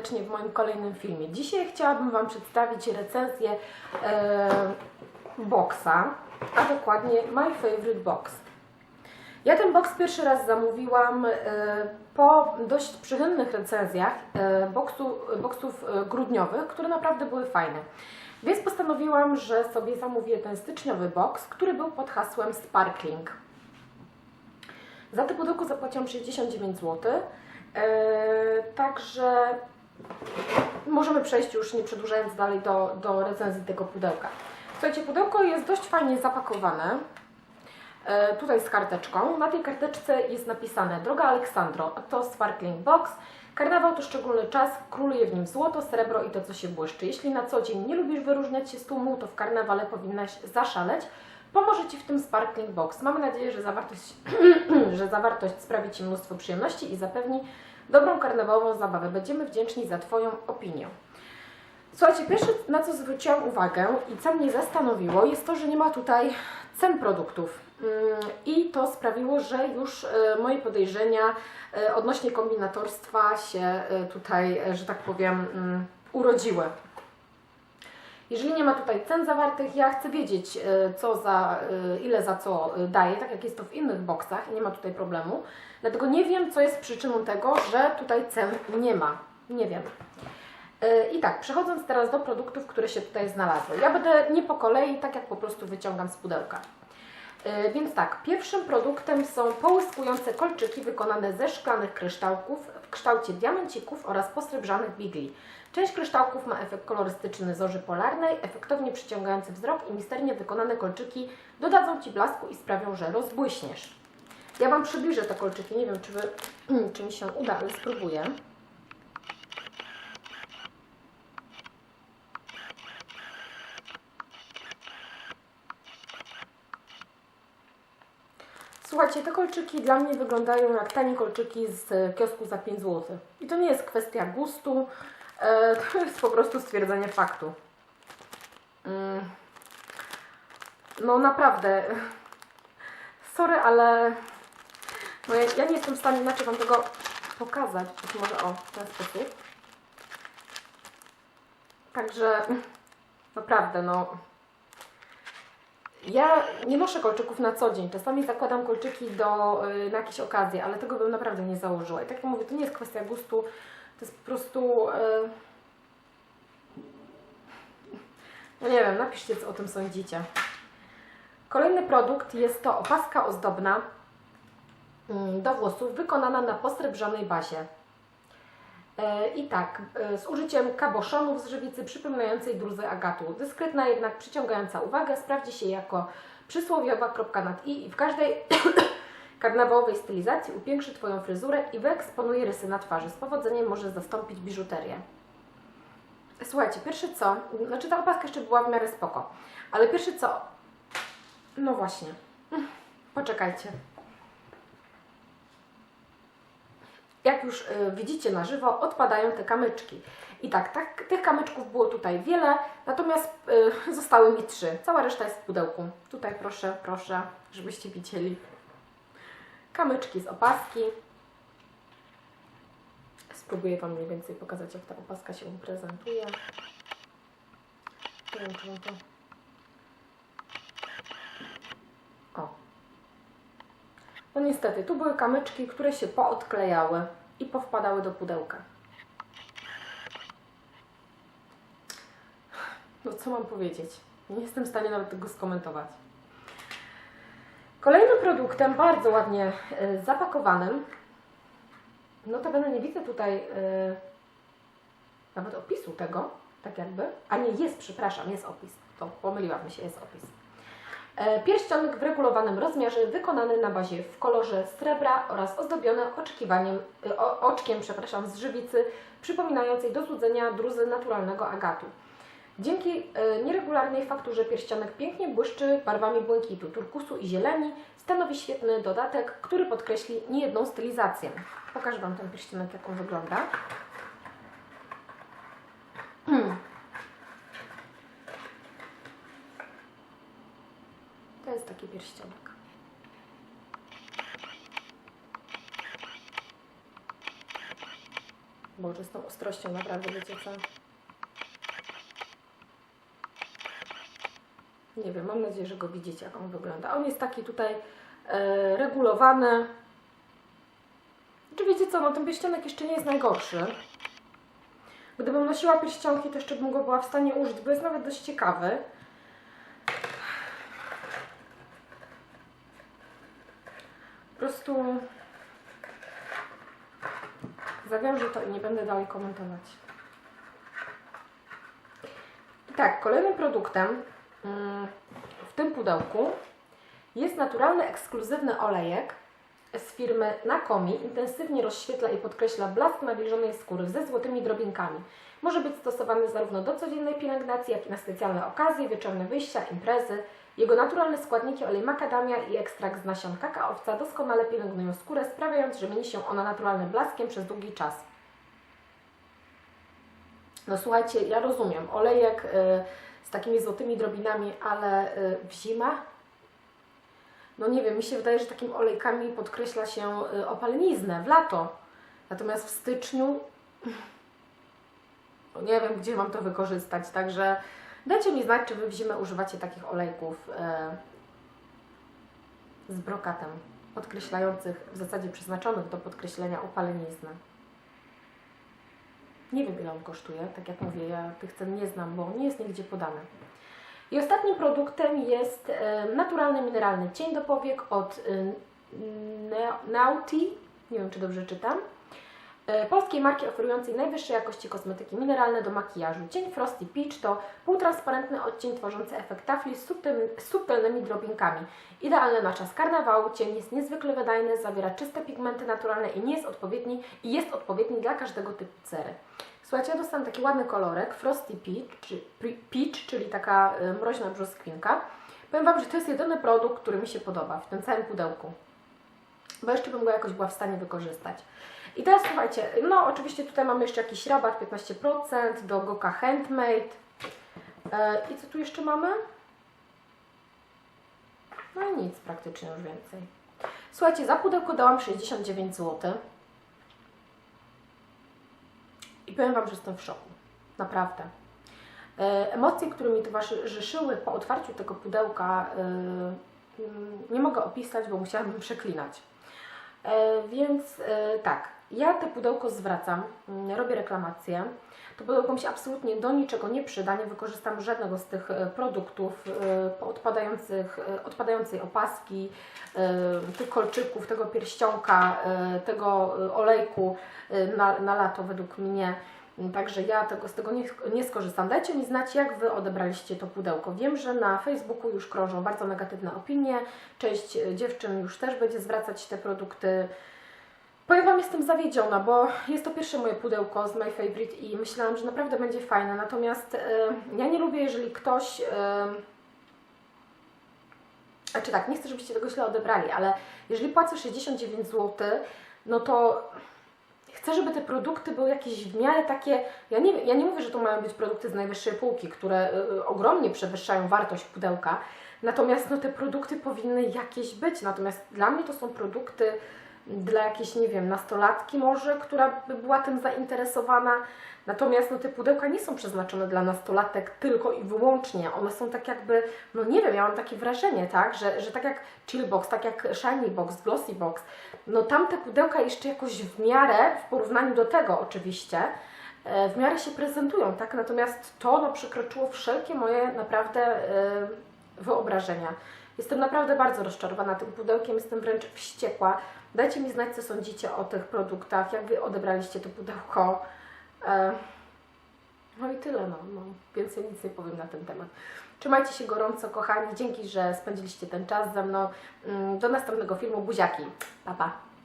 serdecznie w moim kolejnym filmie. Dzisiaj chciałabym Wam przedstawić recenzję e, boxa, a dokładnie My Favorite Box. Ja ten box pierwszy raz zamówiłam e, po dość przychylnych recenzjach e, boxu, boxów e, grudniowych, które naprawdę były fajne. Więc postanowiłam, że sobie zamówię ten styczniowy box, który był pod hasłem Sparkling. Za to pudełko zapłaciłam 69 zł. Eee, także możemy przejść już nie przedłużając dalej do, do recenzji tego pudełka. Słuchajcie, pudełko jest dość fajnie zapakowane. E, tutaj z karteczką. Na tej karteczce jest napisane Droga Aleksandro, to Sparkling Box. Karnawał to szczególny czas, króluje w nim złoto, srebro i to, co się błyszczy. Jeśli na co dzień nie lubisz wyróżniać się z tłumu, to w karnawale powinnaś zaszaleć. Pomoże Ci w tym Sparkling Box. Mamy nadzieję, że zawartość, że zawartość sprawi Ci mnóstwo przyjemności i zapewni dobrą karnawałową zabawę. Będziemy wdzięczni za Twoją opinię. Słuchajcie, pierwsze na co zwróciłam uwagę i co mnie zastanowiło, jest to, że nie ma tutaj cen produktów. Mm, I to sprawiło, że już e, moje podejrzenia e, odnośnie kombinatorstwa się e, tutaj, że tak powiem, mm, urodziły. Jeżeli nie ma tutaj cen zawartych, ja chcę wiedzieć, e, co za, e, ile za co e, daje, tak jak jest to w innych boksach, nie ma tutaj problemu. Dlatego nie wiem, co jest przyczyną tego, że tutaj cen nie ma. Nie wiem. I tak, przechodząc teraz do produktów, które się tutaj znalazły. Ja będę nie po kolei, tak jak po prostu wyciągam z pudełka. Więc tak, pierwszym produktem są połyskujące kolczyki wykonane ze szklanych kryształków w kształcie diamencików oraz posrebrzanych bigli. Część kryształków ma efekt kolorystyczny zorzy polarnej, efektownie przyciągający wzrok i misternie wykonane kolczyki dodadzą Ci blasku i sprawią, że rozbłyśniesz. Ja Wam przybliżę te kolczyki, nie wiem czy, wy, czy mi się uda, ale spróbuję. Słuchajcie, te kolczyki dla mnie wyglądają jak tanie kolczyki z kiosku za 5 zł. I to nie jest kwestia gustu, e, to jest po prostu stwierdzenie faktu. Mm. No naprawdę, sorry, ale no ja, ja nie jestem w stanie inaczej Wam tego pokazać. Być może o, w ten sposób. Także naprawdę, no ja nie noszę kolczyków na co dzień. Czasami zakładam kolczyki do, y, na jakieś okazje, ale tego bym naprawdę nie założyła. I tak jak mówię, to nie jest kwestia gustu, to jest po prostu. y, No nie wiem, napiszcie, co o tym sądzicie. Kolejny produkt jest to opaska ozdobna mm, do włosów, wykonana na posrebrzanej bazie. E, I tak, e, z użyciem kaboszonów z żywicy przypominającej druzę agatu. Dyskretna, jednak przyciągająca uwagę, sprawdzi się jako przysłowiowa kropka nad i i w każdej karnawałowej stylizacji upiększy Twoją fryzurę i wyeksponuje rysy na twarzy. Z powodzeniem może zastąpić biżuterię. Słuchajcie, pierwsze co, znaczy ta opaska jeszcze była w miarę spoko, ale pierwsze co, no właśnie, poczekajcie. Jak już y, widzicie na żywo, odpadają te kamyczki. I tak, tak, tych kamyczków było tutaj wiele, natomiast y, zostały mi trzy. Cała reszta jest w pudełku. Tutaj proszę, proszę, żebyście widzieli. Kamyczki z opaski. Spróbuję Wam mniej więcej pokazać, jak ta opaska się prezentuje. Nie wiem, czy to... O, no niestety, tu były kamyczki, które się poodklejały i powpadały do pudełka. No co mam powiedzieć? Nie jestem w stanie nawet tego skomentować. Kolejnym produktem, bardzo ładnie y, zapakowanym, notabene nie widzę tutaj y, nawet opisu tego, tak jakby, a nie, jest, przepraszam, jest opis, to pomyliłam się, jest opis. E, Pierścionek w regulowanym rozmiarze, wykonany na bazie w kolorze srebra oraz ozdobiony oczekiwaniem, e, oczkiem przepraszam, z żywicy, przypominającej do złudzenia druzy naturalnego agatu. Dzięki e, nieregularnej fakturze pierścionek pięknie błyszczy barwami błękitu, turkusu i zieleni, stanowi świetny dodatek, który podkreśli niejedną stylizację. Pokażę Wam ten pierścionek, jak on wygląda. To jest taki pierścionek. Boże, z tą ostrością naprawdę, wiecie co? Nie wiem, mam nadzieję, że go widzicie, jak on wygląda. On jest taki tutaj e, regulowany. Czy wiecie co, no ten pierścionek jeszcze nie jest najgorszy. Gdybym nosiła pierścionki, to jeszcze bym go była w stanie użyć, bo jest nawet dość ciekawy. Po prostu zawiążę to i nie będę dalej komentować. I tak, kolejnym produktem mm, w tym pudełku jest naturalny, ekskluzywny olejek z firmy Nakomi. Intensywnie rozświetla i podkreśla blask nawilżonej skóry ze złotymi drobinkami. Może być stosowany zarówno do codziennej pielęgnacji, jak i na specjalne okazje, wieczorne wyjścia, imprezy. Jego naturalne składniki olej makadamia i ekstrakt z nasion kakaowca doskonale pielęgnują skórę, sprawiając, że mieni się ona naturalnym blaskiem przez długi czas. No słuchajcie, ja rozumiem, olejek y, z takimi złotymi drobinami, ale y, w zimę no nie wiem, mi się wydaje, że takimi olejkami podkreśla się y, opaleniznę w lato. Natomiast w styczniu no nie wiem, gdzie mam to wykorzystać. Także dajcie mi znać, czy Wy w zimę używacie takich olejków y, z brokatem, podkreślających, w zasadzie przeznaczonych do podkreślenia opalenizny. Nie wiem, ile on kosztuje. Tak jak mówię, ja tych cen nie znam, bo nie jest nigdzie podane. I ostatnim produktem jest e, naturalny mineralny cień do powiek od e, Nauti, nie wiem czy dobrze czytam, e, polskiej marki oferującej najwyższej jakości kosmetyki mineralne do makijażu. Cień Frosty Peach to półtransparentny odcień tworzący efekt tafli z subtelnymi drobinkami. Idealny na czas karnawału, cień jest niezwykle wydajny, zawiera czyste pigmenty naturalne i nie jest odpowiedni i jest odpowiedni dla każdego typu cery. Słuchajcie, ja dostałam taki ładny kolorek, Frosty Peach, czy, peach czyli taka y, mroźna brzoskwinka. Powiem Wam, że to jest jedyny produkt, który mi się podoba w tym całym pudełku. Bo jeszcze bym go jakoś była w stanie wykorzystać. I teraz słuchajcie, no oczywiście tutaj mamy jeszcze jakiś rabat 15% do Goka Handmade. E, I co tu jeszcze mamy? No i nic praktycznie już więcej. Słuchajcie, za pudełko dałam 69 zł. I powiem Wam, że jestem w szoku. Naprawdę. E, Emocje, które mi towarzyszyły po otwarciu tego pudełka, e, mm, nie mogę opisać, bo musiałabym przeklinać. E, Więc e, tak, ja to pudełko zwracam, mm, robię reklamację. To pudełko mi się absolutnie do niczego nie przyda, nie wykorzystam żadnego z tych e, produktów odpadających, odpadającej opaski, tych kolczyków, tego pierścionka, tego olejku na, na lato według mnie. Także ja tego, z tego nie, nie skorzystam. Dajcie mi znać, jak Wy odebraliście to pudełko. Wiem, że na Facebooku już krążą bardzo negatywne opinie. Część e, dziewczyn już też będzie zwracać te produkty. Powiem Wam, jestem zawiedziona, bo jest to pierwsze moje pudełko z My Favorite i myślałam, że naprawdę będzie fajne. Natomiast e, ja nie lubię, jeżeli ktoś... E, znaczy tak, nie chcę, żebyście tego źle odebrali, ale jeżeli płacę 69 zł, no to chcę, żeby te produkty były jakieś w miarę takie. Ja nie, ja nie mówię, że to mają być produkty z najwyższej półki, które y, ogromnie przewyższają wartość pudełka. Natomiast no, te produkty powinny jakieś być. Natomiast dla mnie to są produkty dla jakiejś, nie wiem, nastolatki może, która by była tym zainteresowana. Natomiast no, te pudełka nie są przeznaczone dla nastolatek tylko i wyłącznie. One są tak jakby, no nie wiem, ja mam takie wrażenie, tak, że, że tak jak Chillbox, tak jak Shiny Box, Glossy Box, no tamte pudełka jeszcze jakoś w miarę, w porównaniu do tego oczywiście, e, w miarę się prezentują, tak? Natomiast to no, przekroczyło wszelkie moje naprawdę e, wyobrażenia. Jestem naprawdę bardzo rozczarowana tym pudełkiem, jestem wręcz wściekła. Dajcie mi znać, co sądzicie o tych produktach, jak Wy odebraliście to pudełko. E, no i tyle, no, no. Więcej nic nie powiem na ten temat. Trzymajcie się gorąco, kochani. Dzięki, że spędziliście ten czas ze mną. Mm, Do następnego filmu. Buziaki. Pa, pa.